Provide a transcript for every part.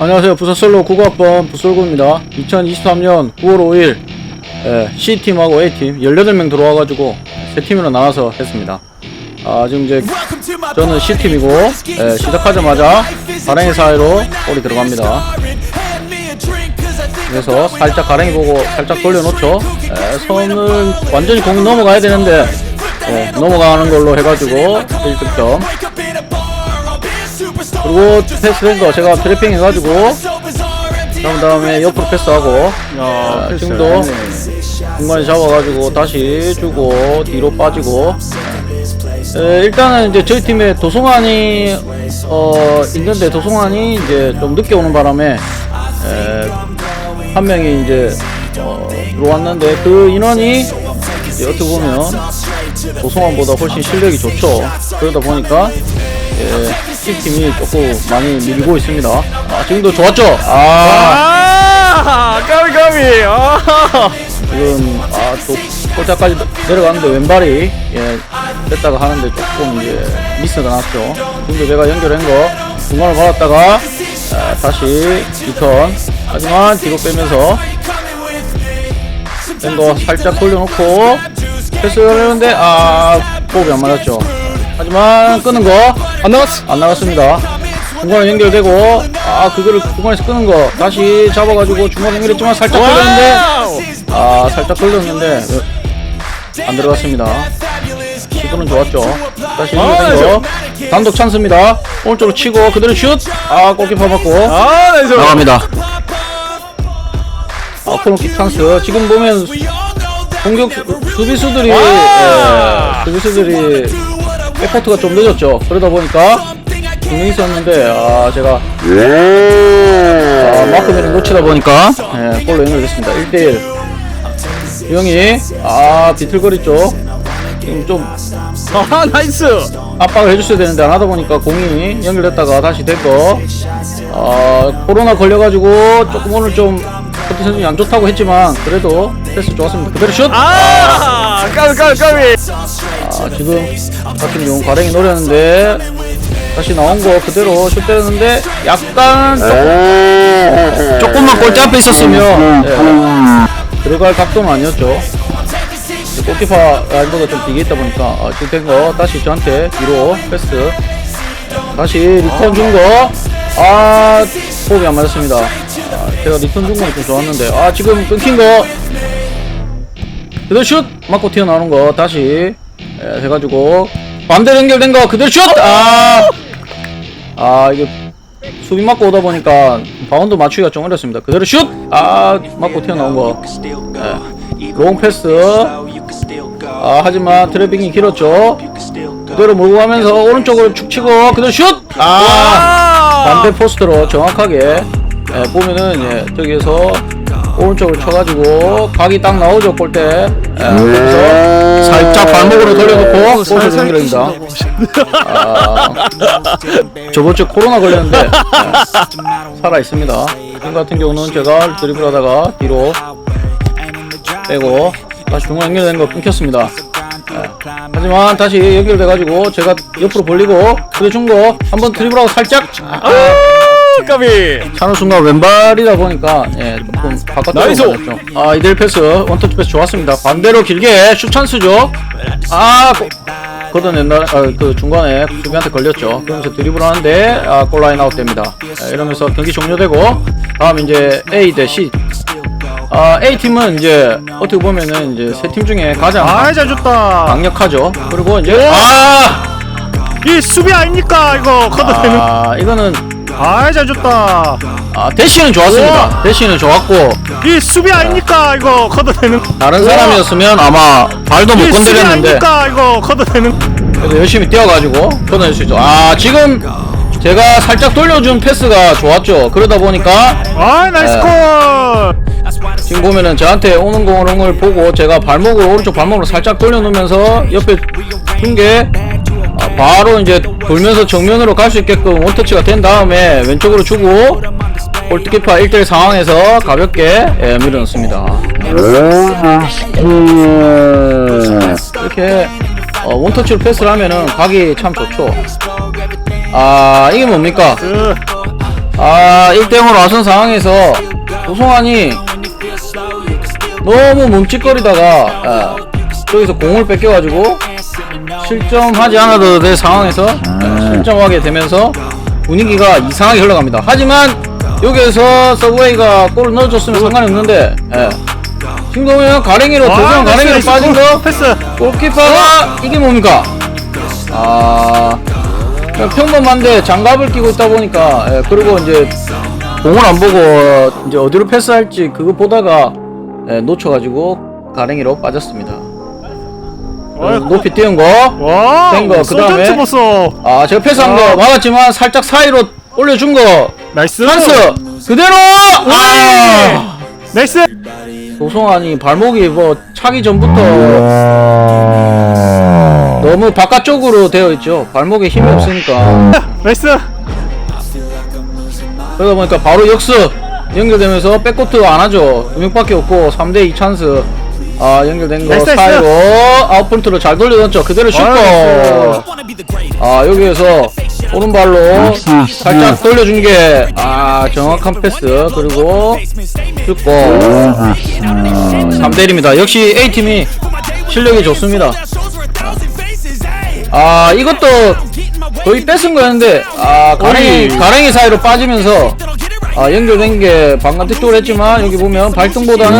안녕하세요. 부사솔로 9학번 부솔구입니다. 2023년 9월 5일 예, C팀하고 A팀 18명 들어와가지고 세 팀으로 나눠서 했습니다. 아, 지금 이제 저는 C팀이고 예, 시작하자마자 가랭이 사이로 볼이 들어갑니다. 그래서 살짝 가랭이 보고 살짝 돌려놓죠. 예, 손을 완전히 공이 넘어가야 되는데 예, 넘어가는 걸로 해가지고 1득점 그리고 패스된 거 제가 트래핑 해가지고 그런 다음에 옆으로 패스하고 야, 아, 패스. 지금도 네. 중간에 잡아가지고 다시 주고 뒤로 빠지고 에, 일단은 이제 저희 팀에 도송환이 어 있는데 도송환이 이제 좀 늦게 오는 바람에 에, 한 명이 이제 어, 들어왔는데 그 인원이 이제 어떻게 보면 도송환보다 훨씬 실력이 좋죠 그러다 보니까 예, C팀이 조금 많이 밀고 있습니다 아, 지금도 좋았죠? 아 아, 까비 까비. 아, 지금 아 또 골자까지 내려가는데 왼발이 예 됐다가 하는데 조금 이제 미스가 났죠. 지금도 제가 연결한 거 중간을 받았다가 아, 다시 리턴 하지만 뒤로 빼면서 뺀거 살짝 돌려놓고 패스를 하려는데 아 호흡이 안 맞았죠. 하지만 끄는 거 안 나갔 안 나갔습니다. 중간에 연결되고 아 그거를 중간에서 끄는 거 다시 잡아가지고 중간 연결했지만 살짝 걸렸는데. 아 살짝 걸렸는데 안 들어갔습니다. 시도는 좋았죠. 다시 아, 연결된 거 단독 찬스입니다. 오른쪽으로 치고 그대로 슛. 아 골키퍼 맞고 아, 나이스. 나갑니다. 아 코너킥 찬스. 지금 보면 공격 수비수들이 와! 예, 수비수들이 에포트가 좀 늦었죠. 그러다 보니까 분명히 있었는데 아 제가 아, 마크를 놓치다 보니까 예, 골로 연결됐습니다. 1대1 유영이 아 비틀거리죠. 지금 좀 아, 나이스. 압박을 해줬어야 되는데 안 하다 보니까 공이 연결됐다가 다시 됐고 아 코로나 걸려가지고 조금 오늘 좀 컨디션이 안 좋다고 했지만 그래도 패스 좋았습니다. 그대로 슛! 아, 까비 까비 까비. 아, 지금 같은 경우 가랭이 노렸는데 다시 나온 거 그대로 슛 때렸는데 약간 조금, 조금만 골대 앞에 있었으면. 예, 들어갈 각도는 아니었죠. 이제 골키퍼 라인보다 좀 뒤에 있다 보니까 아, 지금 된거 다시 저한테 뒤로 패스. 다시 리턴 준 거. 아, 호흡이 안 맞았습니다. 아, 제가 리턴 준 건 좀 좋았는데. 아 지금 끊긴 거. 그대로 슛 맞고 튀어나오는 거 다시 예, 해가지고 반대로 연결된 거 그대로 슛! 아, 아 이게 수비 맞고 오다 보니까 바운드 맞추기가 좀 어렵습니다. 그대로 슛! 아 맞고 튀어나온 거 예, 롱 패스 아 하지만 트래핑이 길었죠. 그대로 몰고 가면서 오른쪽으로 축 치고 그대로 슛! 아 반대 포스트로 정확하게 예, 보면은 예, 저기에서 오른쪽으로 쳐가지고 각이 딱 나오죠 골대 예, 그래서 살짝 발목으로 돌려놓고 골을 연결합니다. 아, 저번 주에 코로나 걸렸는데 예, 살아 있습니다. 지금 같은 경우는 제가 드리블하다가 뒤로 빼고 다시 중간 연결된 거 끊겼습니다. 예, 하지만 다시 연결돼가지고 제가 옆으로 벌리고 그래 준거 한번 드리블하고 살짝. 아, 아, 까비. 차는 순간 왼발이다 보니까 예 조금 바깥으로 나이스! 맞았죠. 아 이들 패스 원터치 패스 좋았습니다. 반대로 길게 슛 찬스죠. 아 고- 걷어낸다. 아, 그 중간에 수비한테 걸렸죠. 그러면서 드리블 하는데 아 골라인 아웃 됩니다. 예, 이러면서 경기 종료되고 다음 이제 A 대 C. 아 A 팀은 이제 어떻게 보면은 이제 세 팀 중에 가장 아, 잘 줬다. 강력하죠. 그리고 이제 아, 이 수비 아닙니까 이거 걷어내는. 아 이거는 아, 잘 줬다. 아 대시는 좋았습니다. 대시는 좋았고 이 수비 아닙니까 이거 걷어내는. 다른 사람이었으면 아마 발도 못 이 수비 건드렸는데 아닙니까 이거 걷어내는. 그래도 열심히 뛰어가지고 걷어낼 수 있죠. 아 지금 제가 살짝 돌려준 패스가 좋았죠. 그러다 보니까 아, 나이스 예. 골. 지금 보면은 저한테 오는 공을 보고 제가 발목으로 오른쪽 발목으로 살짝 돌려놓으면서 옆에 준게 아, 바로 이제 돌면서 정면으로 갈 수 있게끔 원터치가 된 다음에 왼쪽으로 주고 골키퍼 1대1 상황에서 가볍게 예, 밀어넣습니다. 이렇게 어, 원터치로 패스를 하면은 각이 참 좋죠. 아 이게 뭡니까? 그, 아 1대0으로 앞선 상황에서 도송환이 너무 멈칫거리다가 아, 저기서 공을 뺏겨가지고 실점하지 않아도 될 상황에서 아, 실점하게 되면서 분위기가 이상하게 흘러갑니다. 하지만 여기에서 서브웨이가 골을 넣어줬으면 상관이 없는데 예. 보면 가랭이로 도전 가랭이로 빠진 거 패스 골키퍼가 이게 뭡니까? 아 그냥 평범한데 장갑을 끼고 있다 보니까 예, 그리고 이제 공을 안 보고 이제 어디로 패스할지 그거 보다가 예, 놓쳐가지고 가랭이로 빠졌습니다. 어이, 높이 띄운 거. 와 된 거, 그 다음에- 서전트 보소 아 제가 패스한 거 아. 막았지만 살짝 사이로 올려준 거 나이스 찬스 그대로 아 나이스 도송환이 발목이 뭐 차기 전부터 너무 바깥쪽으로 되어 있죠. 발목에 힘이 없으니까. 나이스 그러다 보니까 바로 역습 연결되면서 백코트 안 하죠. 두 명밖에 없고 3대2 찬스. 아 연결된 거 나이스. 사이로 아웃프론트로 잘 돌려줬죠. 그대로. 나이스. 아 여기에서 오른발로 살짝 돌려준 게 아 정확한 패스 그리고 슛골. 3대1입니다. 역시 A팀이 실력이 좋습니다. 아 이것도 거의 뺏은 거였는데 아 가랭이. 가랭이 사이로 빠지면서 아 연결된 게 방금 쪽으로 했지만 여기 보면 발등보다는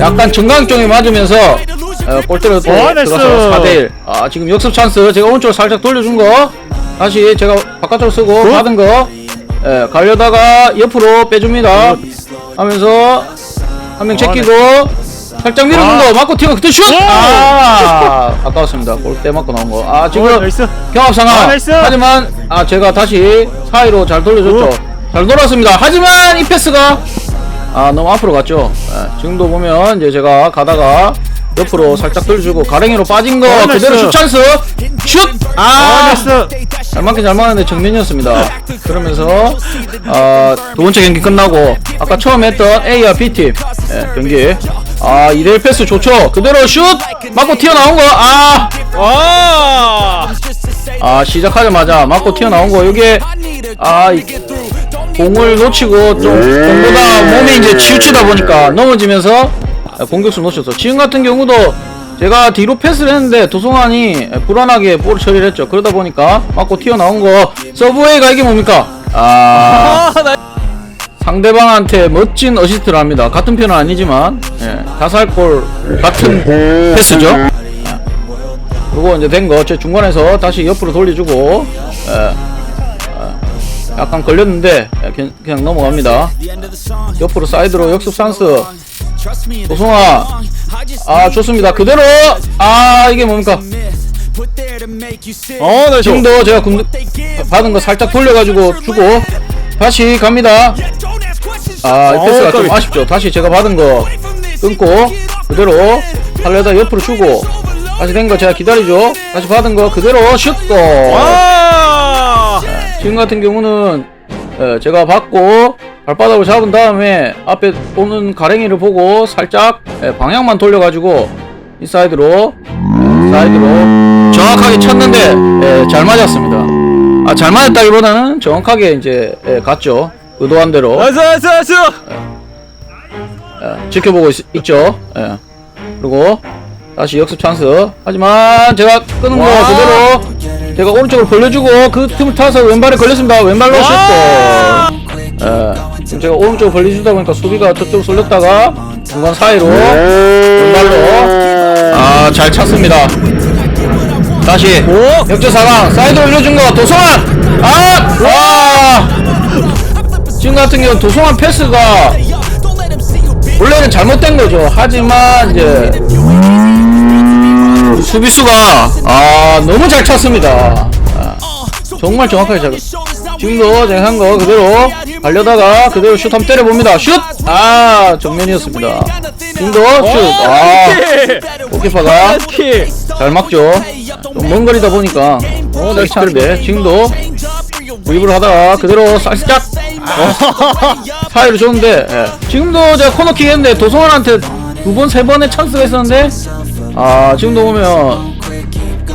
약간 정강 쪽에 맞으면서 어, 골대로 또 어, 나이스. 들어가서 4대1 아 지금 역습 찬스 제가 오른쪽으로 살짝 돌려준 거 다시 제가 바깥쪽으로 쓰고 굿. 받은 거 예, 가려다가 옆으로 빼줍니다 하면서 한 명 제끼고 살짝 밀어준 아. 거 맞고 튀어 그때 슛! 오! 아 아까웠습니다 골대 맞고 나온 거아 지금 어, 나이스 경합 상황. 아, 나이스. 하지만 아 제가 다시 사이로 잘 돌려줬죠. 오. 잘 돌았습니다. 하지만 이 패스가 아 너무 앞으로 갔죠. 예, 지금도 보면 이제 제가 가다가 옆으로 살짝 돌려주고 가랭이로 빠진 거 어, 그대로 나이스. 슛 찬스 슛! 아 아, 나이스 잘 맞긴 잘 맞았는데 정면이었습니다. 그러면서 아, 두 번째 경기 끝나고 아까 처음 했던 A와 B팀 예, 경기 아 2대1 패스 좋죠. 그대로 슛! 맞고 튀어나온 거 아! 와 아 시작하자마자 맞고 튀어나온 거 이게 아 이- 공을 놓치고 좀 공보다 몸이 이제 치우치다 보니까 넘어지면서 아, 공격수 놓쳤어. 지금 같은 경우도 제가 뒤로 패스를 했는데 도송환이 불안하게 볼 처리를 했죠. 그러다 보니까 맞고 튀어나온 거. 서브웨이가 이게 뭡니까? 아 상대방한테 멋진 어시스트를 합니다. 같은 편은 아니지만 예, 다살골 같은 패스죠. 그리고 이제 된 거. 제 중간에서 다시 옆으로 돌려주고 예, 어, 약간 걸렸는데 예, 그냥, 넘어갑니다 옆으로 사이드로 역습 찬스 도송아 아 좋습니다 그대로 아 이게 뭡니까 어 나이스 지금도 제가 군, 받은 거 살짝 돌려가지고 주고 다시 갑니다 아, 이 어, 패스가 좀. 아쉽죠. 다시 제가 받은 거 끊고 그대로 하려다 옆으로 주고 다시 된 거 제가 기다리죠. 다시 받은 거 그대로 슛고. 와 지금 같은 경우는 예, 제가 받고 발바닥을 잡은 다음에 앞에 오는 가랭이를 보고 살짝 예, 방향만 돌려가지고 이 사이드로 예, 사이드로 정확하게 쳤는데 예, 잘 맞았습니다. 아 잘 맞았다기보다는 정확하게 이제 예, 갔죠. 의도한 대로. 나이스 나이스 나이스 예, 지켜보고 있, 죠 예. 그리고 다시 역습 찬스. 하지만 제가 끄는 거 와. 그대로 제가 오른쪽으로 벌려주고 그 틈을 타서 왼발에 걸렸습니다. 왼발로 와. 슛고. 예. 지금 제가 오른쪽으로 벌려주다 보니까 수비가 저쪽으로 쏠렸다가 중간 사이로 왼발로 아 잘 찼습니다. 다시 오 역전 상황 사이드 올려준 거 도송환 아! 와! 지금 같은 경우는 도송환 패스가 원래는 잘못된 거죠. 하지만 이제 수비수가 아 너무 잘 찼습니다. 아, 정말 정확하게 잘. 지금도 제가 한 거 그대로 달려다가 그대로 슛 한번 때려봅니다. 슛! 아 정면이었습니다. 지금도 슛! 아 골키퍼가 키잘 막죠. 좀먼 거리다 보니까 어, 네, 차인데 지금도 드리블 하다가 그대로 살짝 어, 사이로 줬는데 예. 지금도 제가 코너킥 했는데 도성환한테 두 번 세 번의 찬스가 있었는데 아 지금도 보면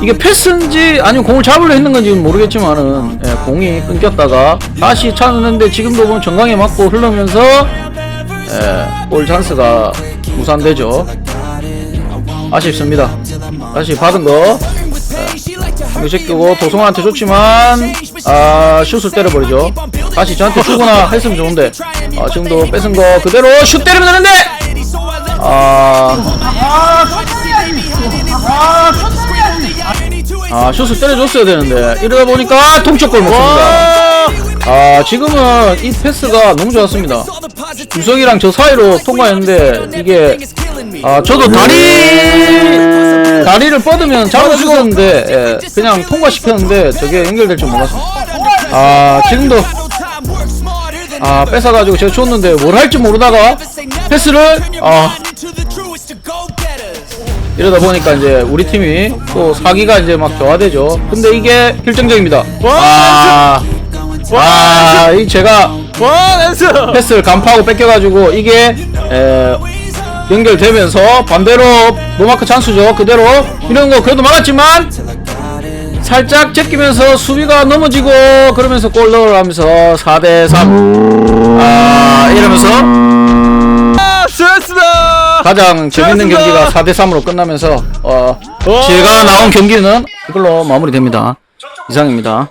이게 패스인지 아니면 공을 잡으려 했는 건지 는 모르겠지만은 예, 공이 끊겼다가 다시 찾았는데 지금도 보면 정강에 맞고 흐르면서 예, 골 찬스가 무산되죠. 아쉽습니다. 다시 받은 거 한개 제끼고 도성한테 줬지만 아 슛을 때려버리죠. 다시 저한테 주거나 했으면 좋은데 아 지금도 뺏은 거 그대로 슛 때리면 되는데 아 아, 슛을 때려줬어야 되는데 이러다 보니까 동쪽골 먹습니다. 와. 아 지금은 이 패스가 너무 좋았습니다. 유석이랑 저 사이로 통과했는데 이게 아 저도 다리 다리를 뻗으면 잡아주었는데 예, 그냥 통과시켰는데 저게 연결될 줄 몰랐습니다. 아 지금도 아 뺏어가지고 제가 줬는데 뭘 할지 모르다가 패스를 아 이러다 보니까 이제 우리 팀이 또 사기가 이제 막 저하되죠. 근데 이게 결정적입니다. 와, 와, 이 제가 와 나이스. 패스를 간파하고 뺏겨가지고 이게 에, 연결되면서 반대로 노마크 찬스죠. 그대로 이런 거 그래도 막았지만 살짝 제끼면서 수비가 넘어지고 그러면서 골 넣으면서 4대 3. 아 이러면서 아, 수고했습니다. 가장 재밌는. 경기가 4대 3으로 끝나면서 어 와. 제가 나온 경기는 이걸로 마무리됩니다. 이상입니다.